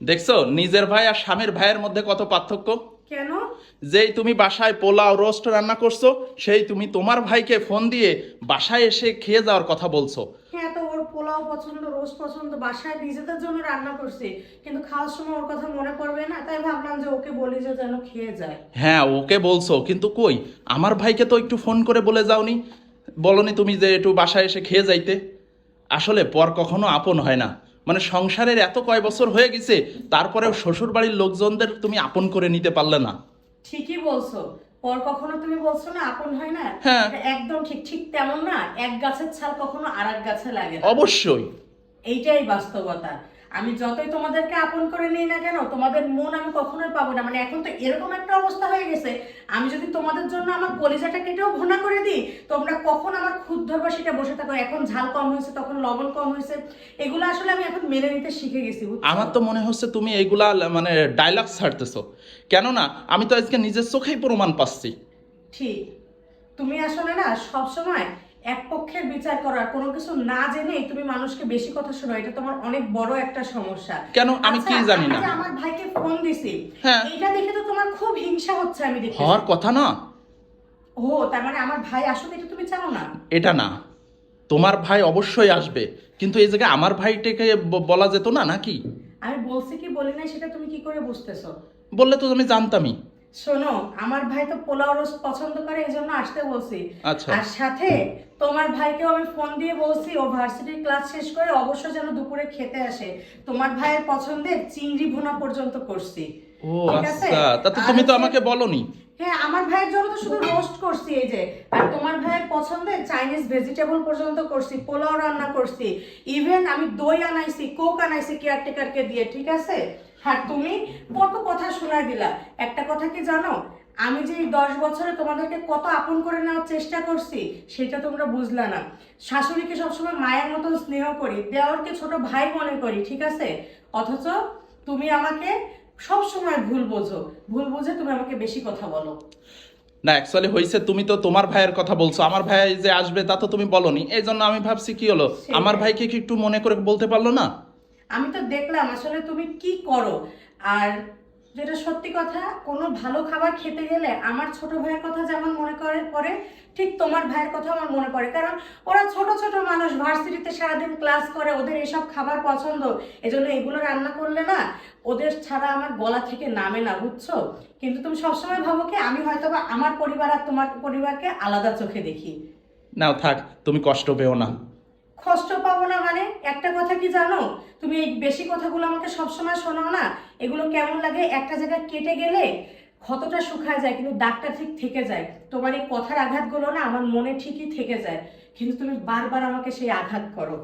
দেখছ? নিজের ভাই আর স্বামীর ভাইয়ের মধ্যে কত পার্থক্য? কেন? যেই তুমি বাসায় পোলাও রোস্ট রান্না করছ সেই তুমি তোমার ভাইকে ফোন দিয়ে বাসায় এসে খেয়ে যাওয়ার কথা বলছো। হ্যাঁ তো ওর পোলাও পছন্দ রোজ পছন্দ বাসায় নিজেদের জন্য রান্না করছি কিন্তু খাওয়ার সময় ওর কথা মনে পড়বে না তাই ভাবলাম যে ওকে বলি যে যেন খেয়ে যায়। হ্যাঁ ওকে বলছো কিন্তু কই? আমার ভাইকে তো একটু ফোন করে বলে যাওনি। বলনি তুমি যে একটু বাসায় এসে খেয়ে যাইতে। আসলে পর কখনো আপন হয় না। মানে সংসারের এত কয় বছর হয়ে গেছে তারপরেও শ্বশুর বাড়ির লোকজনদের তুমি আপন করে নিতে পারলে না। ঠিকই বলছো। পর কখনো তুমি বলছো না আপন হয় না? হ্যাঁ। একদম ঠিক ঠিক তেমন না এক গাছের ছাল কখনো আর এক গাছে লাগে অবশ্যই। এইটাই বাস্তবতা। আমি যতই তোমাদেরকে আপন করে নিই না কেন তোমাদের মন আমি কখনোই পাবো না। মানে এখন তো এরকম একটা অবস্থা হয়ে গেছে আমি যদি তোমাদের জন্য আমার কলিজাটা কেটেও ভুনা করে দিই তোমরা কখন আমার খুদ ধরবা সেটা বসে থাকো? এখন ঝাল কম হয়েছে তখন লবণ কম হয়েছে। এগুলো আসলে আমি এখন মেনে নিতে শিখে গেছি আমার তো মনে হচ্ছে তুমি এইগুলা মানে ডায়লগ ছাড়তেছো। কেননা আমি তো আজকে নিজের চোখেই প্রমাণ পাচ্ছি। ঠিক। তুমি আসলে না সব সময় এক পক্ষের বিচার করার কোনো কিছু না জেনেই তুমি মানুষকে বেশি কথা শোনো এটা তোমার অনেক বড় একটা সমস্যা। কেন? আমি কি আচ্ছা, জানি না। আমার ভাইকে ফোন দিছি হ্যাঁ। এইটা দেখে তো তোমার খুব হিংসা হচ্ছে আমি দেখি হওয়ার কথা না। ও তার মানে আমার ভাই আসলে এটা তুমি চাও না? এটা না। তোমার ভাই অবশ্যই আসবে কিন্তু এই জায়গায় আমার ভাইটাকে বলা যেত না নাকি? আমি বলছি কি বলি না সেটা তুমি কি করে বুঝতেছো? বললে তো আমি জানতামই। শোনো আমার ভাই তো পোলাও রোজ পছন্দ করে এই জন্য আসতে বলছি। আচ্ছা। আর সাথে তোমার ভাইকেও আমি ফোন দিয়ে বলছি ও ভার্সিটির ক্লাস শেষ করে অবশ্যই যেন দুপুরে খেতে আসে। তোমার ভাইয়ের পছন্দের চিংড়ি ভুনা পর্যন্ত করছি। ও? আচ্ছা। তাতে আর তুমি তো আমাকে বলনি। হ্যাঁ আমার ভাইয়ের জন্য তো শুধু রোস্ট করছি এই যে। আর তোমার ভাইয়ের পছন্দের চাইনিজ ভেজিটেবল পর্যন্ত করছি পোলাও রান্না করছি। ইভেন আমি দই আনাইছি কোক আনাইছি কেয়ারটেকারকে দিয়ে ঠিক আছে? আর তুমি কত কথা শোনায় দিলা। একটা কথা কি জানো? আমি যে এই দশ বছরে তোমাদেরকে কত আপন করে নেওয়ার চেষ্টা করছি সেটা তোমরা বুঝলা না। শাশুড়িকে সবসময় মায়ের মতন স্নেহ করি দেওয়ারকে ছোট ভাই মনে করি ঠিক আছে? অথচ তুমি আমাকে সব সময় ভুল বোঝো। ভুল বুঝে তুমি আমাকে বেশি কথা বলো। না অ্যাকচুয়ালি হয়েছে তুমি তো তোমার ভাইয়ের কথা বলছো। আমার ভাই যে আসবে তা তো তুমি বলনি। এই জন্য আমি ভাবছি কি হলো? আমার ভাইকে কি একটু মনে করে বলতে পারল না? আমি তো দেখলাম আসলে তুমি কি করো। আর যেটা সত্যি কথা, কোনো ভালো খাবার খেতে গেলে আমার ছোট ভাইয়ের কথা যেমন মনে করে পড়ে ঠিক তোমার ভাইয়ের কথা আমার মনে পড়ে। কারণ ওরা ছোট ছোট মানুষ, ভার্সিটিতে সারাদিন ক্লাস করে, ওদের এসব খাবার পছন্দ, এজন্য এগুলো রান্না করলে না ওদের ছাড়া আমার গলা থেকে নামে না, বুঝছ? কিন্তু তুমি সবসময় ভাবো কি, আমি হয়তো আমার পরিবার আর তোমার পরিবারকে আলাদা চোখে দেখি। নাও থাক, তুমি কষ্ট পেও না। কষ্ট পাবো না মানে? একটা কথা কি জানো? তুমি এই বেশি কথাগুলো আমাকে সবসময় শোনাও না? এগুলো কেমন লাগে? একটা জায়গায় কেটে গেলে ক্ষতটা শুকায় যায়, কিন্তু দাগটা ঠিক থেকে যায়। তোমার এই কথার আঘাতগুলো না আমার মনে ঠিকই থেকে যায়। কিন্তু তুমি বারবার আমাকে সেই আঘাত করো।